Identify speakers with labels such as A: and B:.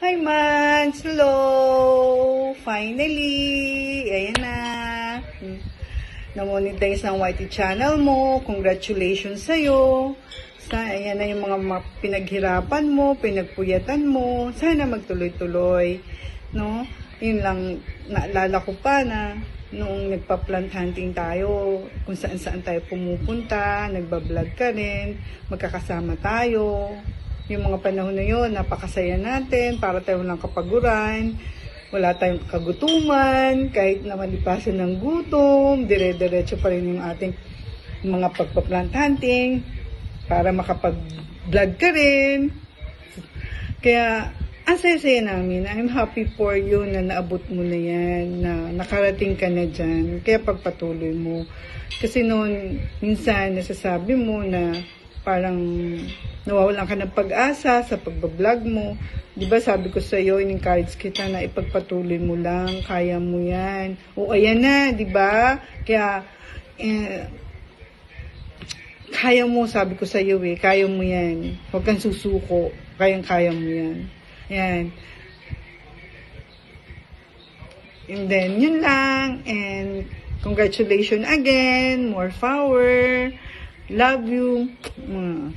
A: Hi, Mans! Hello! Finally! Ayan na. Na-monetize ng YT channel mo. Congratulations sa'yo. Sa, ayan na yung mga pinaghirapan mo, pinagpuyatan mo. Sana magtuloy-tuloy. No? Yun lang, naalala ko pa na noong nagpa-plant hunting tayo, kung saan-saan tayo pumupunta, nagbablog ka rin, magkakasama tayo. Yung mga panahon na yun, napakasaya natin, para tayo lang kapaguran, wala tayong kagutuman, kahit na malipasan ng gutom, dire-diretso pa rin yung ating mga pagpa-plant hunting, para makapag-vlog ka rin. Kaya, ang saya-saya namin. I'm happy for you na naabot mo na yan, na nakarating ka na dyan. Kaya pagpatuloy mo. Kasi noon, minsan, nasasabi mo na parang nawawalan ka ng pag-asa sa pagbablog mo. Di ba sabi ko sa iyo, in-encourage kita na ipagpatuloy mo lang, kaya mo yan. O ayan na, di ba? Kaya, eh, kaya mo, sabi ko sa iyo eh, kaya mo yan. Huwag kang susuko, kayang-kaya mo yan. Yan. And then, yun lang. And, congratulations again. More power. Love you. Mm.